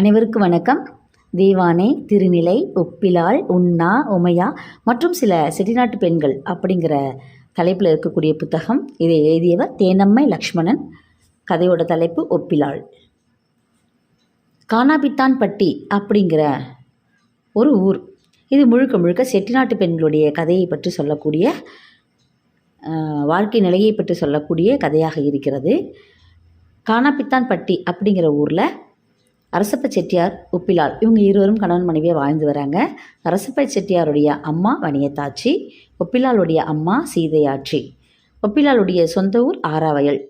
அனைவருக்கும் வணக்கம். தேவானை திருநிலை ஒப்பிலால் உண்ணா உமையா மற்றும் சில செட்டிநாட்டு பெண்கள் அப்படிங்கிற தலைப்பில் இருக்கக்கூடிய புத்தகம். இதை எழுதியவர் தேனம்மை லக்ஷ்மணன். கதையோட தலைப்பு ஒப்பிலாள். கானாபித்தான்பட்டி அப்படிங்கிற ஒரு ஊர். இது முழுக்க முழுக்க செட்டிநாட்டு பெண்களுடைய கதையை பற்றி சொல்லக்கூடிய வாழ்க்கை நிலையை பற்றி சொல்லக்கூடிய கதையாக இருக்கிறது. கானாபித்தான்பட்டி அப்படிங்கிற ஊரில் அரசப்ப செட்டியார் உப்பிலால் இவங்க இருவரும் கணவன் மனைவியாக வாழ்ந்து வராங்க. அரசப்ப செட்டியாருடைய அம்மா வணியத்தாச்சி ஒப்பிலாலுடைய அம்மா சீதையாட்சி. ஒப்பிலாலுடைய சொந்த ஊர் ஆறாவயல்.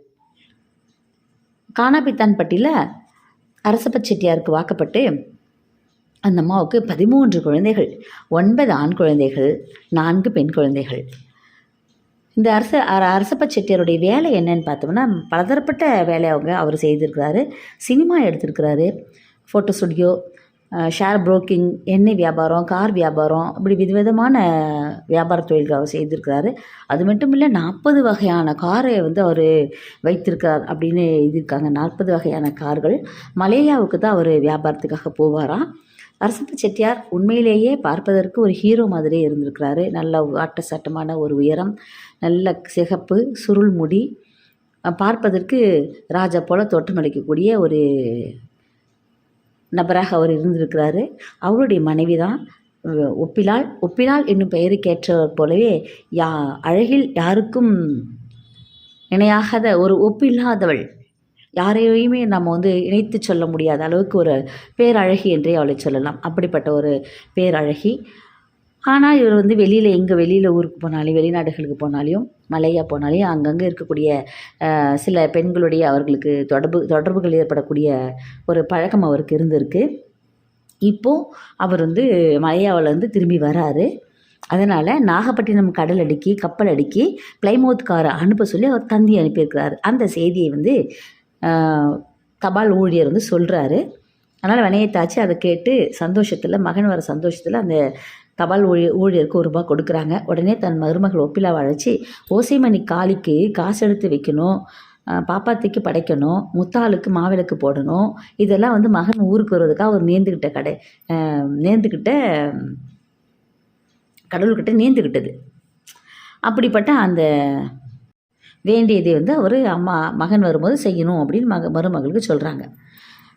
கானாபித்தான்பட்டியில் அரசப்ப செட்டியாருக்கு வாக்கப்பட்டு அந்த அம்மாவுக்கு பதிமூன்று குழந்தைகள் ஒன்பது ஆண் குழந்தைகள் நான்கு பெண் குழந்தைகள். இந்த அரச அர- அரசப்ப செட்டியாருடைய வேலை என்னன்னு பார்த்தோம்னா பலதரப்பட்ட வேலை அவங்க அவர் செய்திருக்கிறாரு. சினிமா எடுத்திருக்கிறாரு. ஃபோட்டோ ஸ்டுடியோ ஷேர் புரோக்கிங் எண்ணெய் வியாபாரம் கார் வியாபாரம் இப்படி விதவிதமான வியாபார தொழில்கள் அவர் செய்திருக்கிறாரு. அது மட்டும் இல்லை நாற்பது வகையான காரை வந்து அவர் வைத்திருக்கார் அப்படின்னு எழுதியிருக்காங்க நாற்பது வகையான கார்கள். மலேயாவுக்கு தான் அவர் வியாபாரத்துக்காக போவாராம். அரசப்ப செட்டியார் உண்மையிலேயே பார்ப்பதற்கு ஒரு ஹீரோ மாதிரியே இருந்திருக்கிறாரு. நல்ல ஆட்ட சட்டமான ஒரு உயரம் நல்ல சிகப்பு சுருள் முடி பார்ப்பதற்கு ராஜா போல தோற்றமளிக்கக்கூடிய ஒரு நபராக அவர் இருந்திருக்கிறாரு. அவருடைய மனைவி தான் ஒப்பிலால் ஒப்பிலால் என்னும் பெயருக்கேற்றவர் போலவே யா அழகில் யாருக்கும் இணையாகாத ஒரு ஒப்பில்லாதவள். யாரையுமே நம்ம வந்து இணைத்து சொல்ல முடியாத அளவுக்கு ஒரு பேரழகி என்றே அவளை சொல்லலாம். அப்படிப்பட்ட ஒரு பேரழகி. ஆனால் இவர் வந்து வெளியில் எங்கே வெளியில் ஊருக்கு போனாலும் வெளிநாடுகளுக்கு போனாலையும் மலையா போனாலையும் அங்கங்கே இருக்கக்கூடிய சில பெண்களுடைய அவர்களுக்கு தொடர்பு தொடர்புகள் ஏற்படக்கூடிய ஒரு பழக்கம் அவருக்கு இருந்திருக்கு. இப்போது அவர் வந்து மலையாவில் வந்து திரும்பி வராரு. அதனால் நாகப்பட்டினம் கடல் அடுக்கி கப்பல் அடுக்கி பிளைமோத்காரை அனுப்ப சொல்லி அவர் தந்தி அனுப்பியிருக்கிறாரு. அந்த செய்தியை வந்து தபால் ஊழியர் வந்து சொல்கிறாரு அதனால் வினையத்தாச்சு அதை கேட்டு சந்தோஷத்தில் மகன் வர சந்தோஷத்தில் அந்த தபால் ஊழி ஊழியருக்கு ஒரு ரூபாய் கொடுக்குறாங்க. உடனே தன் மருமகள் ஒப்பிலா அழைச்சி ஓசைமணி காளிக்கு காசு எடுத்து வைக்கணும் பாப்பாத்திக்கு படைக்கணும் முத்தாளுக்கு மாவிளக்கு போடணும் இதெல்லாம் வந்து மகன் ஊருக்கு வருவதுக்காக அவர் நேர்ந்துக்கிட்ட கடை நேர்ந்துக்கிட்ட கடவுள்கிட்ட நேர்ந்துக்கிட்டது அப்படிப்பட்ட அந்த வேண்டியதை வந்து அவர் அம்மா மகன் வரும்போது செய்யணும் அப்படின்னு மக மருமகளுக்கு சொல்கிறாங்க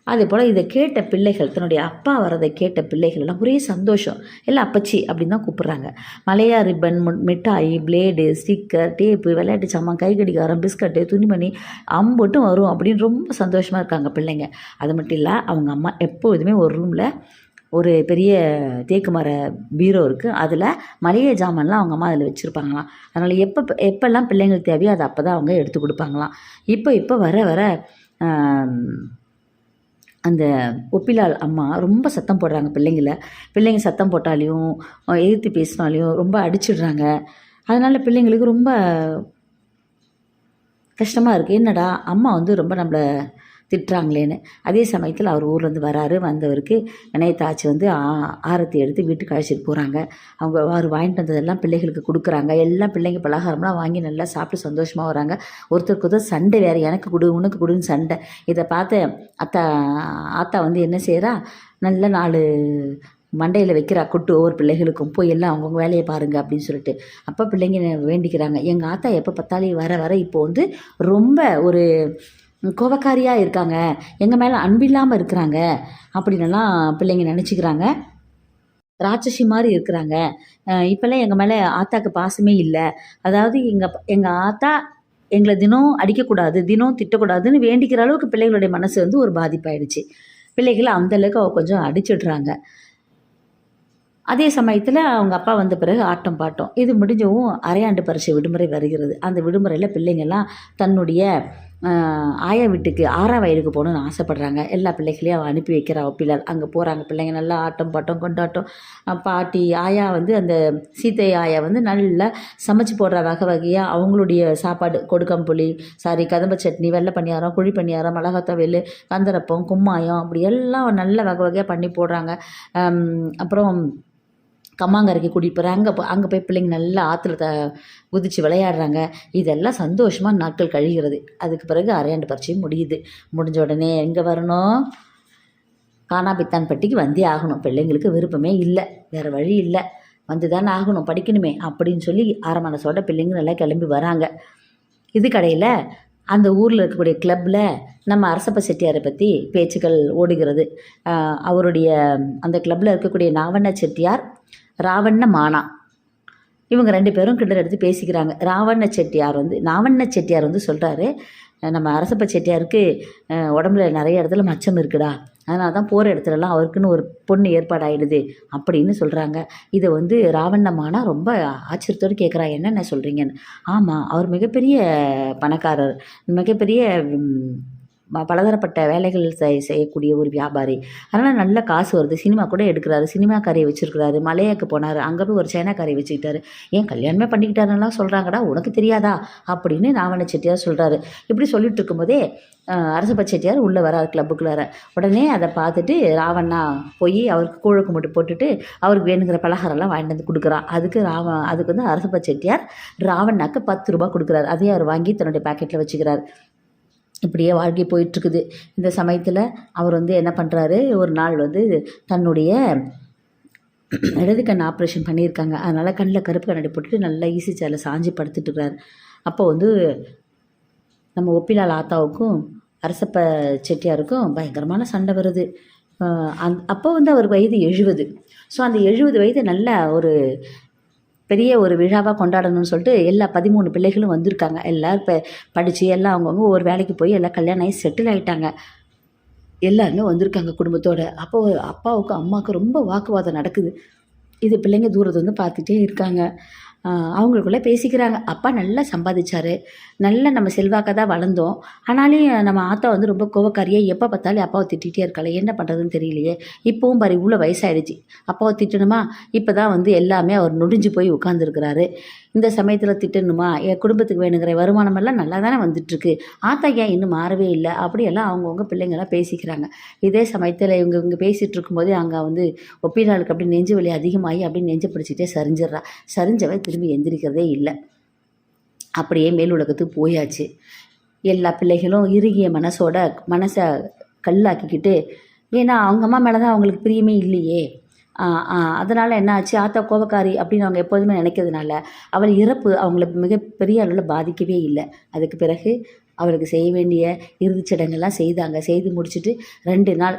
அதே போல் இதை கேட்ட பிள்ளைகள் தன்னுடைய அப்பா வரதை கேட்ட பிள்ளைகள் எல்லாம் ஒரே சந்தோஷம். எல்லாம் அப்பச்சி அப்படின்னு தான் கூப்பிட்றாங்க. மலையா ரிப்பன் மிட்டாய் பிளேடு ஸ்டிக்கர் டேப்பு விளையாட்டு சாமான் கை கடிகாரம் பிஸ்கட்டு துணிமணி அம்புட்டும் வரும் அப்படின்னு ரொம்ப சந்தோஷமாக இருக்காங்க பிள்ளைங்க. அது மட்டும் இல்லை அவங்க அம்மா எப்போதுமே ஒரு ரூமில் ஒரு பெரிய தேக்கு மர பீரோ இருக்குது அதில் மளிகை ஜாமான்லாம் அவங்க அம்மா அதில் வச்சுருப்பாங்களாம். அதனால் எப்போ எப்போல்லாம் பிள்ளைங்களுக்கு தேவையோ அதை அப்போ தான் அவங்க எடுத்து கொடுப்பாங்களாம். இப்போ இப்போ வர வர அந்த ஒப்பிலால் அம்மா ரொம்ப சத்தம் போடுறாங்க பிள்ளைங்கள. பிள்ளைங்க சத்தம் போட்டாலையும் எதிர்த்து பேசினாலையும் ரொம்ப அடிச்சிடுறாங்க. அதனால் பிள்ளைங்களுக்கு ரொம்ப கஷ்டமாக இருக்குது என்னடா அம்மா வந்து ரொம்ப நம்மளை திட்டுறாங்களேன்னு. அதே சமயத்தில் அவர் ஊர்லேருந்து வராரு வந்தவருக்கு வினயத்தாச்சி வந்து ஆ- ஆரத்தி எடுத்து வீட்டுக்கு அழைச்சிட்டு போகிறாங்க அவங்க அவர் வாங்கிட்டு வந்ததெல்லாம் பிள்ளைகளுக்கு கொடுக்குறாங்க. எல்லாம் பிள்ளைங்க பலகாரம்லாம் வாங்கி நல்லா சாப்பிட்டு சந்தோஷமாக வராங்க. ஒருத்தருக்கு ஒருத்தர் சண்டை வேறு எனக்கு கொடு உனக்கு கொடுன்னு சண்டை. இதை பார்த்து அத்தா ஆத்தா வந்து என்ன செய்கிறா நல்ல நாலு மண்டையில் வைக்கிறா கொட்டு ஒவ்வொரு பிள்ளைகளுக்கும். போய் எல்லாம் அவங்கவுங்க வேலையை பாருங்க அப்படின்னு சொல்லிட்டு. அப்போ பிள்ளைங்க வேண்டிக்கிறாங்க. எங்கள் ஆத்தா எப்போ பார்த்தாலும் வர வர இப்போ வந்து ரொம்ப ஒரு கோவக்காரியாக இருக்காங்க. எங்கள் மேலே அன்பில்லாமல் இருக்கிறாங்க. அப்படின்னலாம் பிள்ளைங்க நினச்சிக்கிறாங்க. ராட்சசி மாதிரி இருக்கிறாங்க. இப்போல்லாம் எங்கள் மேலே ஆத்தாக்கு பாசமே இல்லை. அதாவது எங்கள் எங்கள் ஆத்தா எங்களை தினம் அடிக்கக்கூடாது தினம் திட்டக்கூடாதுன்னு வேண்டிக்கிற அளவுக்கு பிள்ளைகளுடைய மனசு வந்து ஒரு பாதிப்பாயிடுச்சு. பிள்ளைகளை அந்தளவுக்கு அவள் கொஞ்சம் அடிச்சிடுறாங்க. அதே சமயத்தில் அவங்க அப்பா வந்த பிறகு ஆட்டம் பாட்டம். இது முடிஞ்சவும் அரையாண்டு பரிசு விடுமுறை வருகிறது. அந்த விடுமுறையில் பிள்ளைங்கள்லாம் தன்னுடைய ஆயா வீட்டுக்கு ஆறாம் வயலுக்கு போகணுன்னு ஆசைப்பட்றாங்க. எல்லா பிள்ளைகளையும் அவள் அனுப்பி வைக்கிறா பிள்ளை. அங்கே போகிறாங்க பிள்ளைங்க நல்லா ஆட்டம் பாட்டம் கொண்டாட்டம். பாட்டி ஆயா வந்து அந்த சீத்தை ஆயா வந்து நல்லா சமைச்சு போடுற வகை வகையாக அவங்களுடைய சாப்பாடு கொடுக்கம்புளி சாரி கதம்ப சட்னி வெள்ளை பணியாரம் குழி பணியாரம் மிளகாத்தவையல் கந்தரப்பம் கும்மாயம் அப்படி எல்லாம் நல்ல வகை வகையாக பண்ணி போடுறாங்க. அப்புறம் கம்மாங்கரைக்கு கூட்டிகிட்டு போகிறேன் அங்கே போ அங்கே போய் பிள்ளைங்க நல்லா ஆற்றுல த குதித்து விளையாடுறாங்க. இதெல்லாம் சந்தோஷமாக நாட்கள் கழிகிறது. அதுக்கு பிறகு அரையாண்டு பரீட்சையும் முடியுது. முடிஞ்ச உடனே எங்கே வரணும்? கானாபித்தான்பட்டிக்கு வந்தே ஆகணும். பிள்ளைங்களுக்கு விருப்பமே இல்லை. வேறு வழி இல்லை. வந்து தானே ஆகணும். படிக்கணுமே அப்படின்னு சொல்லி அரை மனசோட பிள்ளைங்க நல்லா கிளம்பி வராங்க. இது கடையில் அந்த ஊரில் இருக்கக்கூடிய கிளப்பில் நம்ம அரசப்ப செட்டியாரை பற்றி பேச்சுக்கள் ஓடுகிறது. அவருடைய அந்த கிளப்பில் இருக்கக்கூடிய நாவண்ண செட்டியார் ராவண்ண மானா. இவங்க ரெண்டு பேரும் கிண்டல் எடுத்து பேசிக்கிறாங்க. ராவண்ண செட்டியார் வந்து நாவண்ண செட்டியார் வந்து சொல்கிறாரு நம்ம அரசப்ப செட்டியாருக்கு உடம்புல நிறைய இடத்துல மச்சம் இருக்குடா. அதனால தான் போகிற இடத்துலலாம் அவருக்குன்னு ஒரு பொண்ணு ஏற்பாடாயிடுது அப்படின்னு சொல்கிறாங்க இதை வந்து ராவண்ணம்மானா ரொம்ப ஆச்சரியத்தோடு கேட்குறா என்னென்ன சொல்கிறீங்கன்னு ஆமாம் அவர் மிகப்பெரிய பணக்காரர் மிகப்பெரிய பலதரப்பட்ட வேலைகள் செய் செய்யக்கூடிய ஒரு வியாபாரி. அதனால் நல்ல காசு வருது. சினிமா கூட எடுக்கிறாரு. சினிமாக்காரியை வச்சுருக்கிறாரு. மலையாக்கு போனார். அங்கே போய் ஒரு சைனாக்காரியை வச்சுக்கிட்டாரு. ஏன் கல்யாணமே பண்ணிக்கிட்டாருலாம் சொல்கிறாங்கடா உனக்கு தெரியாதா? அப்படின்னு நாவண செட்டியார் சொல்கிறாரு இப்படி சொல்லிட்டு இருக்கும்போதே அரசப்ப செட்டியார் உள்ளே வரார் கிளப்புக்குள்ளார. உடனே அதை பார்த்துட்டு ராவண்ணா போய் அவருக்கு கூழக்கு மட்டும் போட்டுட்டு அவருக்கு வேணுங்கிற பலகாரம்லாம் வாங்கிட்டு வந்து கொடுக்குறான் அதுக்கு ராவ அதுக்கு வந்து அரசப்ப செட்டியார் ராவண்ணாக்கு பத்து ரூபா கொடுக்குறாரு. அதையும் அவர் வாங்கி தன்னுடைய பாக்கெட்டில் வச்சுக்கிறார். இப்படியே வாழ்க்கை போயிட்டுருக்குது. இந்த சமயத்தில் அவர் வந்து என்ன பண்ணுறாரு ஒரு நாள் வந்து தன்னுடைய இடது கண் ஆப்ரேஷன் பண்ணியிருக்காங்க. அதனால் கண்ணில் கருப்பு கண்ணாடி போட்டுட்டு நல்லா ஈசி சேரில் சாஞ்சி படுத்துட்டுருக்கிறாரு அப்போ வந்து நம்ம ஒப்பிலால் ஆத்தாவுக்கும் அரசப்ப செட்டியாருக்கும் பயங்கரமான சண்டை வருது. அந் அப்போ வந்து அவர் வயது எழுபது. ஸோ அந்த எழுபது வயது நல்ல ஒரு பெரிய ஒரு விழாவாக கொண்டாடணும்னு சொல்லிட்டு எல்லா பதிமூணு பிள்ளைகளும் வந்திருக்காங்க. எல்லோரும் இப்போ படித்து எல்லாம் அவங்கவுங்க ஒரு வேலைக்கு போய் எல்லாம் கல்யாணம் ஆகி செட்டில் ஆகிட்டாங்க எல்லாருமே வந்திருக்காங்க குடும்பத்தோட. அப்போ அப்பாவுக்கும் அம்மாவுக்கும் ரொம்ப வாக்குவாதம் நடக்குது. இது பிள்ளைங்க தூரத்து வந்து பார்த்துட்டே இருக்காங்க. அவங்களுக்குள்ளே பேசிக்கிறாங்க. அப்பா நல்லா சம்பாதிச்சாரு. நல்லா நம்ம செல்வாக்க தான் வளர்ந்தோம். ஆனாலும் நம்ம ஆத்தா வந்து ரொம்ப கோவக்காரியே. எப்போ பார்த்தாலும் அப்பாவை திட்டிகிட்டே இருக்காளே. என்ன பண்ணுறதுன்னு தெரியலையே. இப்போவும் பாரு இவ்வளோ வயசாயிடுச்சு. அப்பாவை திட்டணுமா? இப்போ தான் வந்து எல்லாமே அவர் நொடிஞ்சு போய் உட்காந்துருக்கிறாரு இந்த சமயத்தில் திட்டணுமா? என் குடும்பத்துக்கு வேணுங்கிற வருமானமெல்லாம் நல்லா தானே வந்துட்டுருக்கு. ஆத்தா ஏன் இன்னும் மாறவே இல்லை? அப்படியெல்லாம் அவங்கவுங்க பிள்ளைங்களாம் பேசிக்கிறாங்க. இதே சமயத்தில் இவங்க இவங்க பேசிகிட்டு இருக்கும்போது அங்கே வந்து ஒப்பினாளுக்கு அப்படி நெஞ்சு வலி அதிகமாகி அப்படி நெஞ்சு பிடிச்சிட்டே சரிஞ்சிட்றா. சரிஞ்சவன் திரும்பி எந்திரிக்கிறதே இல்லை. அப்படியே மேல் உலகத்துக்கு போயாச்சு. எல்லா பிள்ளைகளும் இறுகிய மனசோட மனசை கல்லாக்கிக்கிட்டு ஏன்னா அவங்க அம்மா மேலே தான் அவங்களுக்கு பிரியமே இல்லையே. அதனால் என்ன ஆச்சு ஆத்தா கோபக்காரி அப்படின்னு அவங்க எப்போதுமே நினைக்கிறதுனால அவள் இறப்பு அவங்கள மிகப்பெரிய அளவில் பாதிக்கவே இல்லை. அதுக்கு பிறகு அவளுக்கு செய்ய வேண்டிய இறுதிச் சடங்கெல்லாம் செய்தாங்க. செய்து முடிச்சுட்டு ரெண்டு நாள்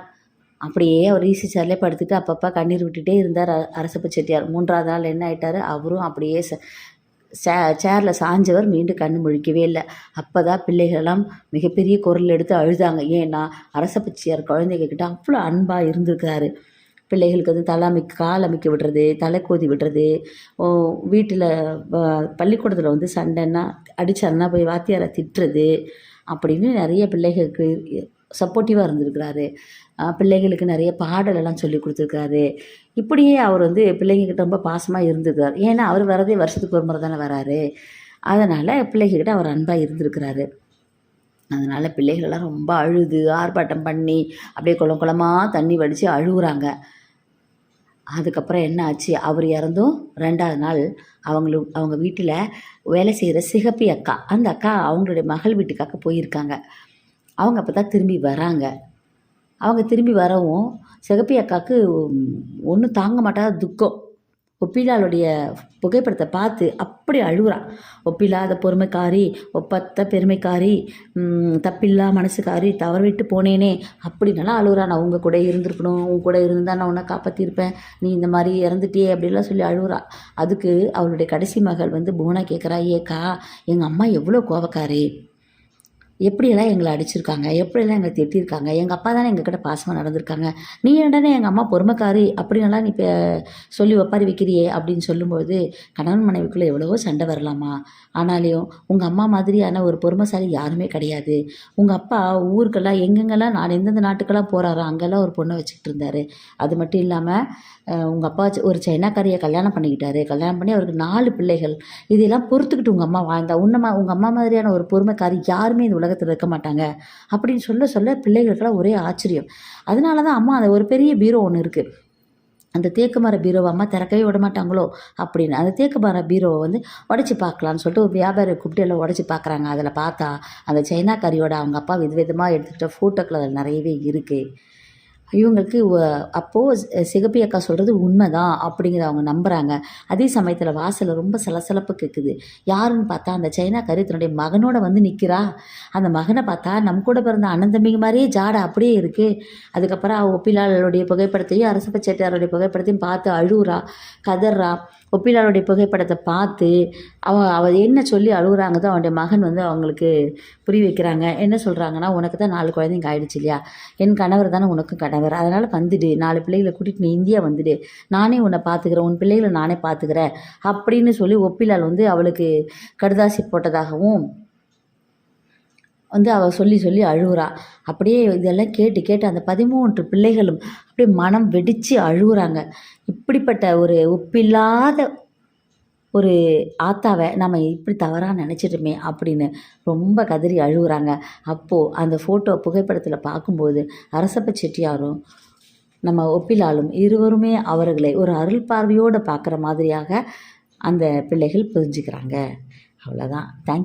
அப்படியே அவர் ஈசி சேர்லேயே படுத்துட்டு அப்பப்போ கண்ணீர் விட்டுட்டே இருந்தார் அரசப்ப செட்டியார். மூன்றாவது நாள் என்ன ஆயிட்டார்? அவரும் அப்படியே ச சே சேரில் சாஞ்சவர் மீண்டும் கண் முழிக்கவே இல்லை. அப்போ தான் பிள்ளைகளெல்லாம் மிகப்பெரிய குரல் எடுத்து அழுதாங்க. ஏன்னா அரசப்பச்சியார் குழந்தைங்க கிட்ட அவ்வளோ அன்பாக இருந்திருக்காரு பிள்ளைகளுக்கு வந்து தலை அமைக்க கால் அமைக்க விடுறது தலை கோதி விடுறது. வீட்டில் பள்ளிக்கூடத்தில் வந்து சண்டைன்னா அடித்தாருன்னா போய் வாத்தியாரை திட்டுறது அப்படின்னு நிறைய பிள்ளைகளுக்கு சப்போர்ட்டிவாக இருந்திருக்கிறாரு. பிள்ளைகளுக்கு நிறைய பாடலெல்லாம் சொல்லி கொடுத்துருக்காரு இப்படியே அவர் வந்து பிள்ளைங்கக்கிட்ட ரொம்ப பாசமாக இருந்திருக்கார் ஏன்னா அவர் வரதே வருஷத்துக்கு ஒரு முறை தானே வராரு. அதனால் பிள்ளைங்கக்கிட்ட அவர் அன்பாக இருந்திருக்கிறாரு. அதனால் பிள்ளைகளெல்லாம் ரொம்ப அழுது ஆர்ப்பாட்டம் பண்ணி அப்படியே குளம் குளமாக தண்ணி வடித்து அழுகுறாங்க. அதுக்கப்புறம் என்ன ஆச்சு? அவர் இறந்தும் ரெண்டாவது நாள் அவங்களு அவங்க வீட்டில் வேலை செய்கிற சிகப்பி அக்கா அந்த அக்கா அவங்களுடைய மகள் வீட்டுக்காக போயிருக்காங்க. அவங்க அப்போ தான் திரும்பி வராங்க. அவங்க திரும்பி வரவும் சிகப்பி அக்காவுக்கு ஒன்றும் தாங்க மாட்டாத துக்கம். ஒப்பிலாளுடைய புகைப்படத்தை பார்த்து அப்படி அழுகுறான் ஒப்பில்லாத பொறுமைக்காரி ஒப்பத்த பெருமைக்காரி தப்பில்லா மனசுக்காரி தவறு விட்டு போனேனே அப்படின்னலாம் அழுகுறான் நான் உங்கள் கூட இருந்திருக்கணும் உன் கூட இருந்தால் நான் உன்னை காப்பாற்றிருப்பேன் நீ இந்த மாதிரி இறந்துட்டியே அப்படிலாம் சொல்லி அழுகுறா. அதுக்கு அவளுடைய கடைசி மகள் வந்து புவனா கேட்குறா ஏக்கா எங்கள் அம்மா எவ்வளோ கோவக்காரி. எப்படியெல்லாம் எங்களை அடிச்சிருக்காங்க? எப்படியெல்லாம் எங்களை திட்டிருக்காங்க? எங்கள் அப்பா தானே எங்ககிட்ட பாசமாக நடந்திருக்காங்க. நீ என்னடனே எங்கள் அம்மா பொறுமைக்காரி அப்படின்னலாம் நீ இப்போ சொல்லி ஒப்பாரி வைக்கிறியே அப்படின்னு சொல்லும்போது கணவன் மனைவிக்குள்ளே எவ்வளவோ சண்டை வரலாமா? ஆனாலையும் உங்கள் அம்மா மாதிரியான ஒரு பொறுமைசாலி யாருமே கிடையாது. உங்கள் அப்பா ஊருக்கெல்லாம் எங்கெங்கெல்லாம் நான் எந்தெந்த நாட்டுக்கெல்லாம் போகிறாரோ அங்கெல்லாம் ஒரு பொண்ணை வச்சுக்கிட்டு இருந்தார். அது மட்டும் இல்லாமல் உங்கள் அப்பா ஒரு சைனாக்காரியை கல்யாணம் பண்ணிக்கிட்டாரு. கல்யாணம் பண்ணி அவருக்கு நாலு பிள்ளைகள். இதெல்லாம் பொறுத்துக்கிட்டு உங்கள் அம்மா வாழ்ந்தா உன்னம்மா உங்கள் அம்மா மாதிரியான ஒரு பொறுமைக்காரி யாருமே இந்த உலகத்தில் இருக்க மாட்டாங்க. அப்படின்னு சொல்ல சொல்ல பிள்ளைகளுக்கெல்லாம் ஒரே ஆச்சரியம். அதனால தான் அம்மா அந்த ஒரு பெரிய பீரோ ஒன்று இருக்குது அந்த தேக்கு மர பீரோவை அம்மா திறக்கவே விட மாட்டாங்களோ அப்படின்னு. அந்த தேக்கு மர பீரோவை வந்து உடச்சி பார்க்கலான்னு சொல்லிட்டு ஒரு வியாபாரி கூப்பிட்டு எல்லாம் உடச்சி பார்க்குறாங்க. அதில் பார்த்தா அந்த சைனாக்காரியோட அவங்க அப்பா வித விதமாக எடுத்துக்கிட்ட ஃபோட்டோக்கள் அதில் நிறையவே இருக்குது இவங்களுக்கு அப்போது சிகப்பி அக்கா சொல்கிறது உண்மை தான் அப்படிங்கிறத அவங்க நம்புகிறாங்க அதே சமயத்தில் வாசலில் ரொம்ப சலசலப்பு கேட்குது யாருன்னு பார்த்தா அந்த சைனாக்காரி தன்னுடைய மகனோட வந்து நிற்கிறா அந்த மகனை பார்த்தா நம்ம கூட பிறந்த அண்ணன் மாதிரியே ஜாடை அப்படியே இருக்குது அதுக்கப்புறம் அவ ஒப்பிலாளருடைய புகைப்படத்தையும் அரசப்ப செட்டியாருடைய புகைப்படத்தையும் பார்த்து அழுகுறா கதறா. ஒப்பிலாளுடைய புகைப்படத்தை பார்த்து அவ அவ என்ன சொல்லி அழுகுறாங்கதோ அவனுடைய மகன் வந்து அவங்களுக்கு புரிய வைக்கிறாங்க. என்ன சொல்கிறாங்கன்னா உனக்கு தான் நாலு குழந்தைங்க ஆயிடுச்சு இல்லையா? என் கணவர் தானே உனக்கும் கணவர். அதனால் வந்துடு. நாலு பிள்ளைகளை கூட்டிகிட்டு நீ இந்தியா வந்துடு. நானே உன்னை பார்த்துக்கிறேன். உன் பிள்ளைகளை நானே பார்த்துக்கிறேன். அப்படின்னு சொல்லி ஒப்பிலால் வந்து அவளுக்கு கடுதாசி போட்டதாகவும் வந்து அவள் சொல்லி சொல்லி அழுகுறா. அப்படியே இதெல்லாம் கேட்டு கேட்டு அந்த பதிமூன்று பிள்ளைகளும் அப்படியே மனம் வெடித்து அழுகுறாங்க. இப்படிப்பட்ட ஒரு ஒப்பில்லாத ஒரு ஆத்தாவை நம்ம இப்படி தவறாக நினச்சிட்டுமே அப்படின்னு ரொம்ப கதறி அழுகுறாங்க. அப்போது அந்த ஃபோட்டோ புகைப்படத்தில் பார்க்கும்போது அரசப்ப செட்டியாரும் நம்ம ஒப்பிலாலும் இருவருமே அவர்களை ஒரு அருள் பார்வையோடு பார்க்குற மாதிரியாக அந்த பிள்ளைகள் புரிஞ்சுக்கிறாங்க. அவ்வளோதான் தேங்க்